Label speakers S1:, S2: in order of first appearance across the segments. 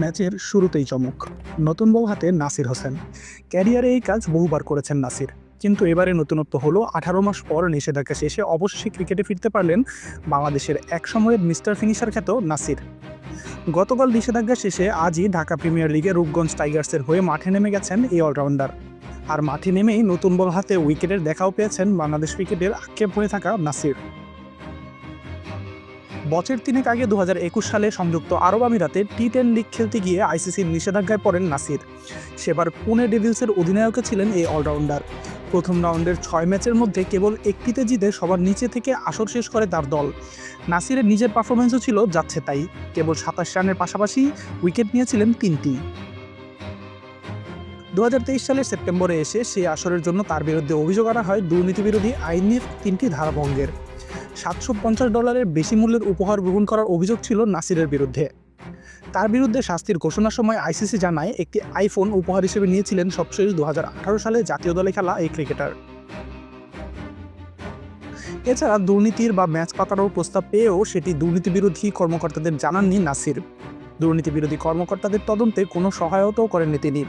S1: ম্যাচের শুরুতেই চমক। নতুন বউ হাতে নাসির হোসেন। ক্যারিয়ারে এই কাজ বহুবার করেছেন নাসির। কিন্তু এবারে নতুনত্ব হলো আঠারো মাস পর নিষেধাজ্ঞা শেষে অবশেষে ক্রিকেটে ফিরতে পারলেন বাংলাদেশের এক সময়ের মিস্টার ফিনিশার খ্যাত নাসির। গতকাল নিষেধাজ্ঞা শেষে আজই ঢাকা প্রিমিয়ার লিগে রূপগঞ্জ টাইগার্সের হয়ে মাঠে নেমে গেছেন এই অলরাউন্ডার। আর মাঠে নেমেই নতুন বল হাতে উইকেটের দেখাও পেয়েছেন বাংলাদেশ ক্রিকেটের আক্ষেপ হয়ে থাকা নাসির। বছর তিনেক আগে দু হাজার একুশ সালে সংযুক্ত আরব আমিরাতে টি টেন লিগ খেলতে গিয়ে আইসিসির নিষেধাজ্ঞায় পড়েন নাসির। সেবার পুনে ডেভিলসের অধিনায়কে ছিলেন এই অলরাউন্ডার। প্রথম রাউন্ডের ছয় ম্যাচের মধ্যে কেবল একটিতে জিতে সবার নিচে থেকে আসর শেষ করে তার দল। নাসিরের নিজের পারফরমেন্সও ছিল, যাচ্ছে তাই। কেবল সাতাশ রানের পাশাপাশি উইকেট নিয়েছিলেন তিনটি। দু সালের সেপ্টেম্বরে এসে সেই আসরের জন্য তার বিরুদ্ধে অভিযোগ আনা হয় দুর্নীতি বিরোধী আইনের তিনটি ধারাভঙ্গের। সাতশো পঞ্চাশ ডলারের বেশি মূল্যের উপহার গ্রহণ করার অভিযোগ ছিল নাসিরের বিরুদ্ধে। তার বিরুদ্ধে শাস্তির ঘোষণার সময় আইসিসি জানায়, একটি আইফোন উপহার হিসেবে নিয়েছিলেন সবশেষ দু হাজার সালে জাতীয় দলে খেলা এই ক্রিকেটার। এছাড়া দুর্নীতির বা ম্যাচ পাতানোর প্রস্তাব পেয়েও সেটি দুর্নীতি বিরোধী কর্মকর্তাদের জানাননি নাসির। দুর্নীতি বিরোধী কর্মকর্তাদের তদন্তে কোনো সহায়তাও করেননি তিনি।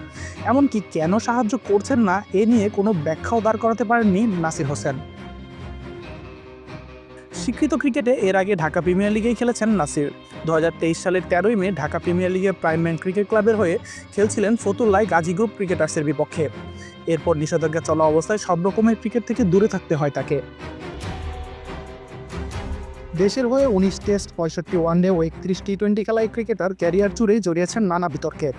S1: এমনকি কেন সাহায্য করছেন না, এ নিয়ে কোনো ব্যাখ্যাও দাঁড় করাতে পারেননি নাসির হোসেন। স্বীকৃত ক্রিকেটে এর আগে ঢাকা প্রিমিয়ার লিগেই খেলেছেন নাসির। দু হাজার তেইশ সালের তেরোই মে ঢাকা প্রিমিয়ার লিগে প্রাইমম্যান ক্রিকেট ক্লাবের হয়ে খেলছিলেন ফতুল্লায় গাজী গ্রুপ ক্রিকেটার্সের বিপক্ষে। এরপর নিষেধাজ্ঞা চলা অবস্থায় সব রকমের ক্রিকেট থেকে দূরে থাকতে হয় তাকে। দেশের হয়ে উনিশ টেস্ট, পঁয়ষট্টি ওয়ানডে ও একত্রিশ টি টোয়েন্টি খেলায় ক্রিকেটার ক্যারিয়ার জুড়ে জড়িয়েছেন নানা বিতর্কে।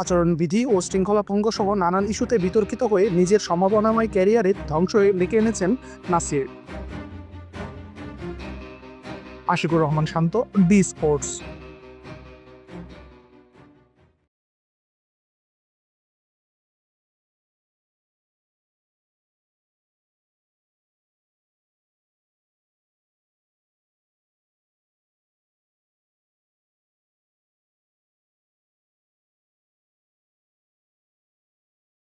S1: আচরণবিধি ও শৃঙ্খলা ভঙ্গ সহ নানান ইস্যুতে বিতর্কিত হয়ে নিজের সম্ভাবনাময় ক্যারিয়ারে ধ্বংস ডেকে এনেছেন Nasir. Ashikur Rahman Shanto B sports